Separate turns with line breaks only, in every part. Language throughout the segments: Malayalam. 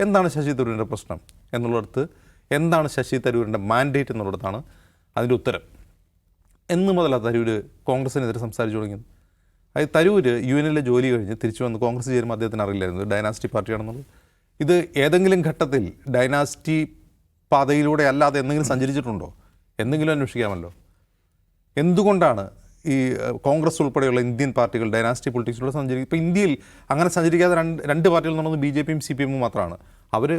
എന്താണ് ശശി തരൂരിന്റെ പ്രശ്നം എന്നുള്ളിടത്ത് എന്താണ് ശശി തരൂരിന്റെ മാൻഡേറ്റ് എന്നുള്ളിടത്താണ് അതിന്റെ ഉത്തരം. എന്ന് മുതലാണ് തരൂർ കോൺഗ്രസിനെതിരെ സംസാരിച്ചു തുടങ്ങിയത്. അതായത് തരൂർ യു എനിലെ ജോലി കഴിഞ്ഞ് തിരിച്ചു വന്ന് കോൺഗ്രസ് ചേരുമ്പോൾ അദ്ദേഹത്തിന് അറിയില്ലായിരുന്നു. ഡൈനാസ്റ്റി പാർട്ടിയാണെന്നുള്ളത്. ഇത് ഏതെങ്കിലും ഘട്ടത്തിൽ ഡൈനാസ്റ്റി പാതയിലൂടെ അല്ലാതെ എന്തെങ്കിലും സഞ്ചരിച്ചിട്ടുണ്ടോ? എന്തെങ്കിലും അന്വേഷിക്കാമല്ലോ. എന്തുകൊണ്ടാണ് ഈ കോൺഗ്രസ് ഉൾപ്പെടെയുള്ള ഇന്ത്യൻ പാർട്ടികൾ ഡൈനാസ്റ്റി പൊളിറ്റിക്സിലൂടെ സഞ്ചരിക്കും ഇപ്പോൾ ഇന്ത്യയിൽ അങ്ങനെ സഞ്ചരിക്കാതെ രണ്ട് രണ്ട് പാർട്ടികൾ എന്ന് പറയുന്നത് ബി ജെ പിയും സി പി എമ്മും മാത്രമാണ്. അവർ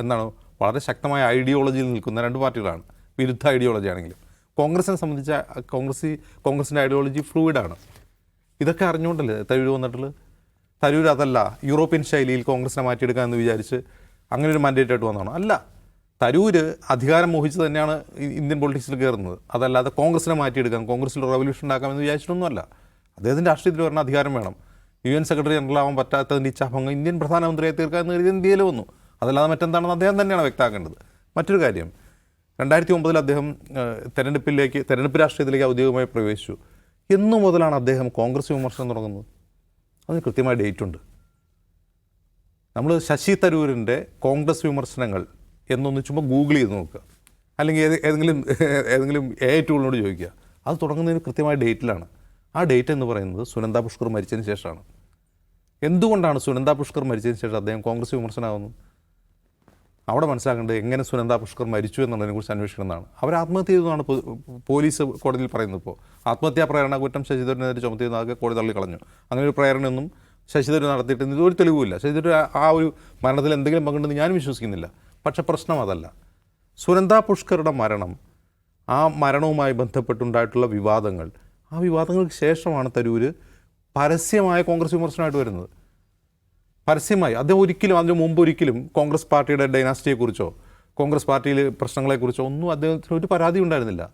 എന്താണ് വളരെ ശക്തമായ ഐഡിയോളജിയിൽ നിൽക്കുന്ന രണ്ട് പാർട്ടികളാണ്. വിരുദ്ധ ഐഡിയോളജി ആണെങ്കിലും. കോൺഗ്രസിനെ സംബന്ധിച്ച കോൺഗ്രസ് കോൺഗ്രസിന്റെ ഐഡിയോളജി ഫ്ലൂയിഡാണ് ഇതൊക്കെ അറിഞ്ഞുകൊണ്ടല്ലേ തരൂർ വന്നിട്ടുള്ളത് തരൂർ അതല്ല യൂറോപ്യൻ ശൈലിയിൽ കോൺഗ്രസിനെ മാറ്റിയെടുക്കാമെന്ന് വിചാരിച്ച് അങ്ങനെ ഒരു മാൻഡേറ്റ് ആയിട്ട് വന്നതാണോ? അല്ല. തരൂര് അധികാരം മോഹിച്ച് തന്നെയാണ് ഇന്ത്യൻ പൊളിറ്റിക്സിൽ കയറുന്നത് അതല്ലാതെ കോൺഗ്രസിനെ മാറ്റിയെടുക്കാം കോൺഗ്രസിൽ റവല്യൂഷൻ ഉണ്ടാക്കാമെന്ന് വിചാരിച്ചിട്ടൊന്നുമല്ല. അദ്ദേഹത്തിന്റെ രാഷ്ട്രീയത്തിൽ വരുന്ന അധികാരം വേണം. യു എൻ സെക്രട്ടറി ജനറൽ ആവാൻ പറ്റാത്തതിന്റെ ഇച്ഛാഭംഗം ഇന്ത്യൻ പ്രധാനമന്ത്രിയെ തീർക്കാൻ എന്ന് കരുതി ഇന്ത്യയിൽ വന്നു. അതല്ലാതെ മറ്റെന്താണെന്ന് അദ്ദേഹം തന്നെയാണ് വ്യക്തമാക്കേണ്ടത്. മറ്റൊരു കാര്യം രണ്ടായിരത്തി ഒമ്പതിൽ അദ്ദേഹം തെരഞ്ഞെടുപ്പിലേക്ക് തെരഞ്ഞെടുപ്പ് രാഷ്ട്രീയത്തിലേക്ക് ഔദ്യോഗികമായി പ്രവേശിച്ചു. എന്നു മുതലാണ് അദ്ദേഹം കോൺഗ്രസ് വിമർശനം തുടങ്ങുന്നത്. അതിന് കൃത്യമായ ഡേറ്റ് ഉണ്ട് നമ്മൾ ശശി തരൂരിന്റെ കോൺഗ്രസ് വിമർശനങ്ങൾ എന്നൊന്ന് ചുമ്മാ ഗൂഗിൾ ചെയ്ത് നോക്കുക. അല്ലെങ്കിൽ ഏത് ഏതെങ്കിലും ഏതെങ്കിലും എ ടൂളിനോട് ചോദിക്കുക. അത് തുടങ്ങുന്നതിന് കൃത്യമായ ഡേറ്റിലാണ് ആ ഡേറ്റ് എന്ന് പറയുന്നത് സുനന്ദ പുഷ്കർ മരിച്ചതിന് ശേഷമാണ്. എന്തുകൊണ്ടാണ് സുനന്ദ പുഷ്കർ മരിച്ചതിന് ശേഷം അദ്ദേഹം കോൺഗ്രസ് വിമർശനമാകുന്നത് അവിടെ മനസ്സിലാക്കേണ്ടത് എങ്ങനെ സുനന്ദ പുഷ്കർ മരിച്ചു എന്നുള്ളതിനെക്കുറിച്ച് അന്വേഷിക്കണമെന്നാണ്. അവർ ആത്മഹത്യ ചെയ്തതാണ് പോലീസ് കോടതിയിൽ പറയുന്നത് ഇപ്പോൾ ആത്മഹത്യാ പ്രേരണ കുറ്റം ശശിധരനെതിരെ ചുമത്തിയതൊക്കെ കോടതി തള്ളിക്കളഞ്ഞു അങ്ങനെ ഒരു പ്രേരണയൊന്നും ശശിധരൻ നടത്തിയിട്ടുണ്ട് ഇതൊരു തെളിവുമില്ല. ശശിധരൻ ആ- ഒരു മരണത്തിൽ എന്തെങ്കിലും പങ്കുണ്ടെന്ന് ഞാനും വിശ്വസിക്കുന്നില്ല. പക്ഷേ പ്രശ്നം അതല്ല സുനന്ദ പുഷ്കറുടെ മരണം ആ മരണവുമായി ബന്ധപ്പെട്ടുണ്ടായിട്ടുള്ള വിവാദങ്ങൾ ആ വിവാദങ്ങൾക്ക് ശേഷമാണ് തരൂര് പരസ്യമായ കോൺഗ്രസ് വിമർശനമായിട്ട് വരുന്നത്. പരസ്യമായി. അദ്ദേഹം ഒരിക്കലും അതിന് മുമ്പ് ഒരിക്കലും കോൺഗ്രസ് പാർട്ടിയുടെ ഡൈനാസ്റ്റിയെക്കുറിച്ചോ കോൺഗ്രസ് പാർട്ടിയിൽ പ്രശ്നങ്ങളെക്കുറിച്ചോ ഒന്നും അദ്ദേഹത്തിന് ഒരു പരാതി ഉണ്ടായിരുന്നില്ല.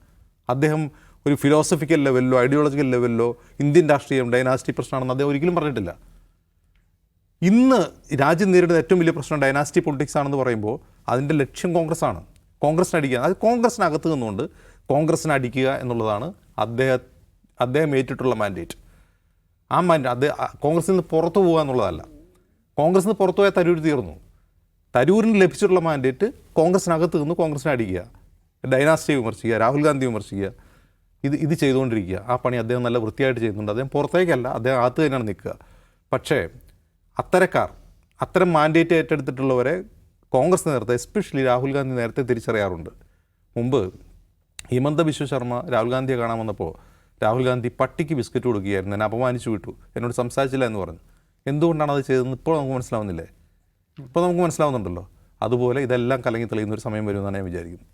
അദ്ദേഹം ഒരു ഫിലോസഫിക്കൽ ലെവലിലോ ഐഡിയോളജിക്കൽ ലെവലിലോ ഇന്ത്യൻ രാഷ്ട്രീയം ഡൈനാസ്റ്റി പ്രശ്നമാണെന്ന് അദ്ദേഹം ഒരിക്കലും പറഞ്ഞിട്ടില്ല. ഇന്ന് രാജ്യം നേരിടുന്ന ഏറ്റവും വലിയ പ്രശ്നം ഡൈനാസ്റ്റി പൊളിറ്റിക്സ് ആണെന്ന് പറയുമ്പോൾ അതിന്റെ ലക്ഷ്യം കോൺഗ്രസ് ആണ് കോൺഗ്രസിനെ അടിക്കുക. അത് കോൺഗ്രസിനകത്ത് നിന്നുകൊണ്ട് കോൺഗ്രസിനെ അടിക്കുക എന്നുള്ളതാണ് അദ്ദേഹം അദ്ദേഹം ഏറ്റിട്ടുള്ള മാൻഡേറ്റ് ആ മാൻഡേറ്റ് അദ്ദേഹം കോൺഗ്രസിൽ നിന്ന് പുറത്തു പോകുക എന്നുള്ളതല്ല. കോൺഗ്രസിൽ നിന്ന് പുറത്തു പോയാൽ തരൂർ തീർന്നു. തരൂരിന് ലഭിച്ചിട്ടുള്ള മാൻഡേറ്റ് കോൺഗ്രസിനകത്ത് നിന്ന് കോൺഗ്രസിനെ അടിക്കുക. ഡൈനാസ്റ്റിയെ വിമർശിക്കുക രാഹുൽ ഗാന്ധി വിമർശിക്കുക. ഇത് ഇത് ചെയ്തുകൊണ്ടിരിക്കുക. ആ പണി അദ്ദേഹം നല്ല വൃത്തിയായിട്ട് ചെയ്യുന്നുണ്ട്. അദ്ദേഹം പുറത്തേക്കല്ല അദ്ദേഹം അകത്ത് തന്നെയാണ് നിൽക്കുക. പക്ഷേ അത്തരക്കാർ അത്തരം മാൻഡേറ്റ് ഏറ്റെടുത്തിട്ടുള്ളവരെ കോൺഗ്രസ് നേരത്തെ എസ്പെഷ്യലി രാഹുൽ ഗാന്ധി നേരത്തെ തിരിച്ചറിയാറുണ്ട്. മുമ്പ് ഹിമന്ത ബിശ്വ ശർമ്മ രാഹുൽ ഗാന്ധിയെ കാണാൻ വന്നപ്പോൾ രാഹുൽ ഗാന്ധി പട്ടിക്ക് ബിസ്ക്കറ്റ് കൊടുക്കുകയായിരുന്നു എന്നെ അപമാനിച്ചു വിട്ടു എന്നോട് സംസാരിച്ചില്ല എന്ന് പറഞ്ഞു. എന്തുകൊണ്ടാണ് അത് ചെയ്തതെന്ന് ഇപ്പോൾ നമുക്ക് മനസ്സിലാവുന്നില്ലേ? ഇപ്പോൾ നമുക്ക് മനസ്സിലാവുന്നുണ്ടല്ലോ. അതുപോലെ ഇതെല്ലാം കലങ്ങി തെളിയുന്ന ഒരു സമയം വരുമെന്നാണ് ഞാൻ വിചാരിക്കുന്നത്